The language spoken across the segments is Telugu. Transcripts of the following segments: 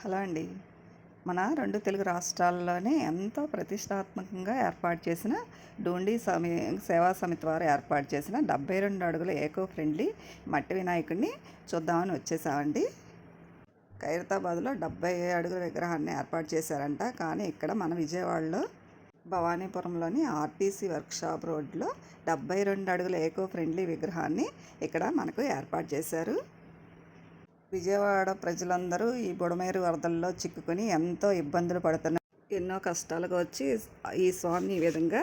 హలో అండి. మన రెండు తెలుగు రాష్ట్రాల్లోనే ఎంతో ప్రతిష్టాత్మకంగా ఏర్పాటు చేసిన డోండి సమి సేవా సమితి వారు ఏర్పాటు చేసిన డెబ్బై రెండు అడుగుల ఏకో ఫ్రెండ్లీ మట్టి వినాయకుడిని చూద్దామని వచ్చేసామండి. ఖైరతాబాద్లో డెబ్బై అడుగుల విగ్రహాన్ని ఏర్పాటు చేశారంట. కానీ ఇక్కడ మన విజయవాడలో భవానీపురంలోని ఆర్టీసీ వర్క్షాప్ రోడ్లో డెబ్బై రెండు అడుగుల ఏకో ఫ్రెండ్లీ విగ్రహాన్ని ఇక్కడ మనకు ఏర్పాటు చేశారు. విజయవాడ ప్రజలందరూ ఈ బుడమేరు వరదల్లో చిక్కుకొని ఎంతో ఇబ్బందులు పడుతున్నారు. ఎన్నో కష్టాలుగా వచ్చి ఈ స్వామిని ఈ విధంగా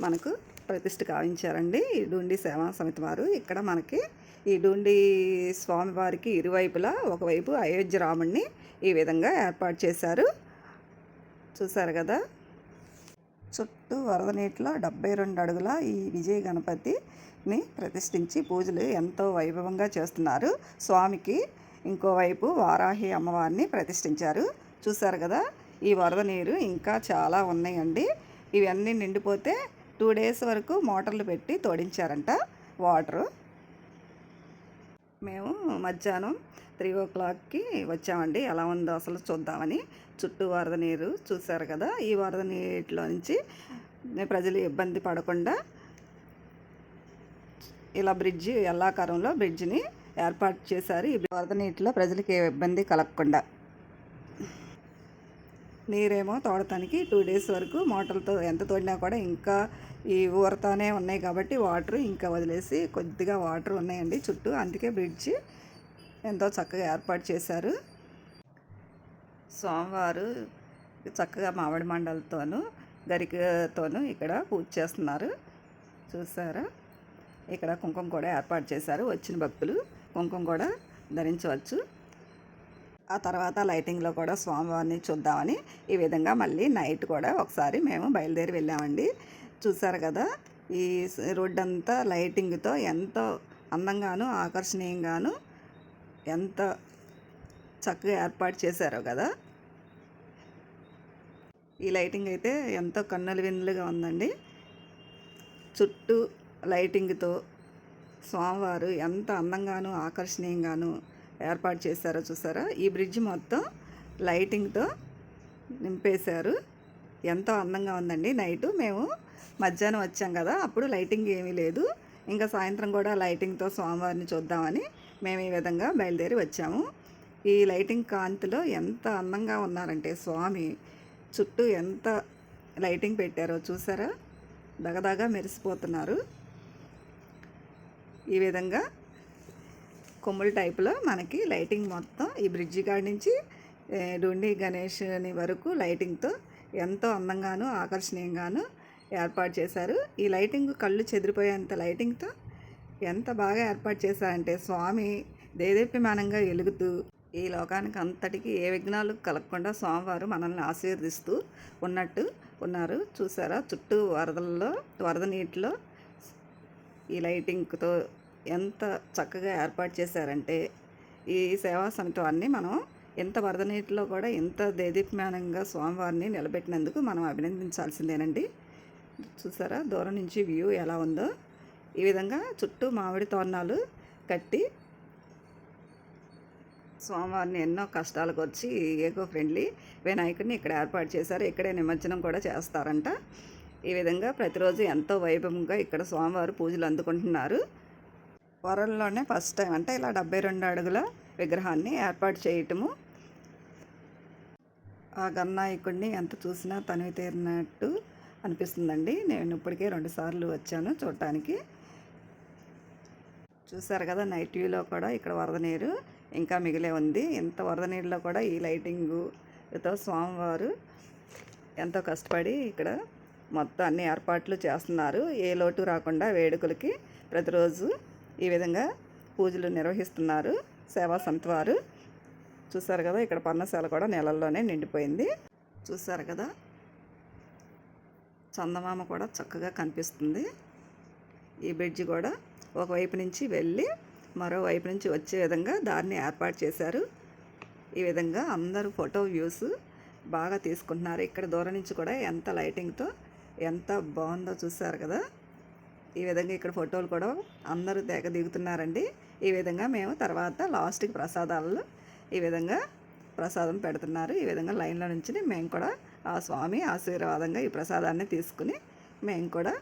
మనకు ప్రతిష్ఠ కావించారండి ఈ డూండి సేవా సమితి వారు ఇక్కడ మనకి ఈ డూండి స్వామి వారికి ఇరువైపులా ఒకవైపు అయోధ్య రాముడిని ఈ విధంగా ఏర్పాటు చేశారు. చూసారు కదా? చుట్టూ వరద నీటిలో డెబ్బై రెండు అడుగుల ఈ విజయ గణపతిని ప్రతిష్ఠించి పూజలు ఎంతో వైభవంగా చేస్తున్నారు. స్వామికి ఇంకోవైపు వారాహి అమ్మవారిని ప్రతిష్ఠించారు. చూసారు కదా ఈ వరద నీరు ఇంకా చాలా ఉన్నాయండి. ఇవన్నీ నిండిపోతే టూ డేస్ వరకు మోటార్లు పెట్టి తోడించారంట వాటరు. మేము మధ్యాహ్నం త్రీ ఓ క్లాక్కి వచ్చామండి. ఎలా ఉందో అసలు చూద్దామని. చుట్టూ వరద నీరు చూశారు కదా ఈ వరద నీటిలో నుంచి ప్రజలు ఇబ్బంది పడకుండా ఇలా బ్రిడ్జి ఎల్లాకారంలో బ్రిడ్జిని ఏర్పాటు చేశారు. ఈ వరద నీటిలో ప్రజలకి ఏ ఇబ్బంది కలగకుండా. నీరేమో తోడటానికి టూ డేస్ వరకు మోటార్లతో ఎంత తోడినా కూడా ఇంకా ఈ ఊరతానే ఉన్నాయి కాబట్టి వాటర్ ఇంకా వదిలేసి కొద్దిగా వాటర్ ఉన్నాయండి చుట్టూ. అందుకే బ్రిడ్జి ఎంతో చక్కగా ఏర్పాటు చేశారు. సోమవారు చక్కగా మామిడి మండలతోనూ గరికతోనూ ఇక్కడ పూజ చేస్తున్నారు. చూసారా? ఇక్కడ కుంకుమ కూడా ఏర్పాటు చేశారు. వచ్చిన భక్తులు. కుంకుమ కూడా ధరించవచ్చు. ఆ తర్వాత లైటింగ్లో కూడా స్వామివారిని చూద్దామని ఈ విధంగా మళ్ళీ నైట్ కూడా ఒకసారి మేము బయలుదేరి వెళ్ళామండి. చూసారు కదా ఈ రోడ్డు అంతా లైటింగ్తో ఎంతో అందంగాను ఆకర్షణీయంగాను ఎంత చక్కగా ఏర్పాటు చేశారో కదా. ఈ లైటింగ్ అయితే ఎంతో కన్నుల విందులుగా ఉందండి. చుట్టూ లైటింగ్తో స్వామివారు ఎంత అందంగాను ఆకర్షణీయంగాను ఏర్పాటు చేశారో చూసారా? ఈ బ్రిడ్జ్ మొత్తం లైటింగ్తో నింపేశారు. ఎంతో అందంగా ఉందండి నైట్. మేము మధ్యాహ్నం వచ్చాం కదా అప్పుడు లైటింగ్ ఏమీ లేదు. ఇంకా సాయంత్రం కూడా లైటింగ్తో స్వామివారిని చూద్దామని మేము ఈ విధంగా బయలుదేరి వచ్చాము. ఈ లైటింగ్ కాంతిలో ఎంత అందంగా ఉన్నారంటే స్వామి చుట్టూ ఎంత లైటింగ్ పెట్టారో చూసారా? దగదగా మెరిసిపోతున్నారు. ఈ విధంగా కొమ్ముల టైపులో మనకి లైటింగ్ మొత్తం ఈ బ్రిడ్జి కాడి నుంచి డుండి గణేష్ని వరకు లైటింగ్తో ఎంతో అందంగాను ఆకర్షణీయంగాను ఏర్పాటు చేశారు. ఈ లైటింగ్ కళ్ళు చెదిరిపోయేంత లైటింగ్తో ఎంత బాగా ఏర్పాటు చేశారంటే స్వామి దేదీప్యమానంగా వెలుగుతూ ఈ లోకానికి అంతటికి ఏ విఘ్నాలు కలగకుండా స్వామివారు మనల్ని ఆశీర్దిస్తూ ఉన్నట్టు ఉన్నారు. చూసారా? చుట్టూ వరదల్లో వరద నీటిలో ఈ లైటింగ్తో ఎంత చక్కగా ఏర్పాటు చేశారంటే ఈ సేవా సమితం అన్నీ మనం ఎంత వరద నీటిలో కూడా ఎంత దేదీప్యమానంగా స్వామివారిని నిలబెట్టినందుకు మనం అభినందించాల్సిందేనండి. చూసారా? దూరం నుంచి వ్యూ ఎలా ఉందో. ఈ విధంగా చుట్టూ మామిడి తోరణాలు కట్టి స్వామివారిని ఎన్నో కష్టాలకు వచ్చి ఏకో ఫ్రెండ్లీ వినాయకుడిని ఇక్కడ ఏర్పాటు చేశారు. ఇక్కడే నిమజ్జనం కూడా చేస్తారంట. ఈ విధంగా ప్రతిరోజు ఎంతో వైభవంగా ఇక్కడ స్వామివారు పూజలు అందుకుంటున్నారు. వరల్లోనే ఫస్ట్ టైం అంటే ఇలా డెబ్బై రెండు అడుగుల విగ్రహాన్ని ఏర్పాటు చేయటము. ఆ గన్నాయకుడిని ఎంత చూసినా తనివి తీరినట్టు అనిపిస్తుందండి. నేను ఇప్పటికే రెండు సార్లు వచ్చాను చూడటానికి. చూసారు కదా నైట్ వ్యూలో కూడా ఇక్కడ వరద నీరు ఇంకా మిగిలే ఉంది. ఇంత వరద నీరులో కూడా ఈ లైటింగుతో స్వామివారు ఎంతో కష్టపడి ఇక్కడ మొత్తం అన్ని ఏర్పాట్లు చేస్తున్నారు. ఏ లోటు రాకుండా వేడుకలకి ప్రతిరోజు ఈ విధంగా పూజలు నిర్వహిస్తున్నారు. సేవా సమితి వారు. చూసారు కదా ఇక్కడ పర్ణశాల కూడా నెలల్లోనే నిండిపోయింది. చూసారు కదా చందమామ కూడా చక్కగా కనిపిస్తుంది. ఈ బ్రిడ్జి కూడా ఒకవైపు నుంచి వెళ్ళి మరోవైపు నుంచి వచ్చే విధంగా దాన్ని ఏర్పాటు చేశారు. ఈ విధంగా అందరూ ఫోటో వ్యూస్ బాగా తీసుకుంటున్నారు. ఇక్కడ దూరం నుంచి కూడా ఎంత లైటింగ్తో ఎంత బాగుందో చూసారు కదా? ఈ విధంగా ఇక్కడ ఫోటోలు కూడా అందరూ తెగ దిగుతున్నారండి. ఈ విధంగా మేము తర్వాత లాస్ట్కి ప్రసాదాలు ఈ విధంగా ప్రసాదం పెడుతున్నారు. ఈ విధంగా లైన్లో నుంచి మేము కూడా ఆ స్వామి ఆశీర్వాదంగా ఈ ప్రసాదాన్ని తీసుకుని మేము కూడా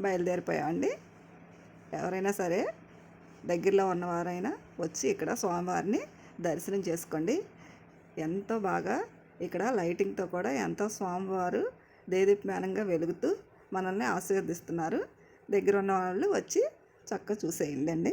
బయలుదేరిపోయామండి. ఎవరైనా సరే దగ్గరలో ఉన్నవారైనా వచ్చి ఇక్కడ స్వామివారిని దర్శనం చేసుకోండి. ఎంతో బాగా ఇక్కడ లైటింగ్తో కూడా ఎంతో స్వామివారు దేదీప్యమానంగా వెలుగుతూ మనల్ని ఆశీర్వదిస్తున్నారు. దగ్గర ఉన్న వాళ్ళు వచ్చి చక్కగా చూసేయండి అండి.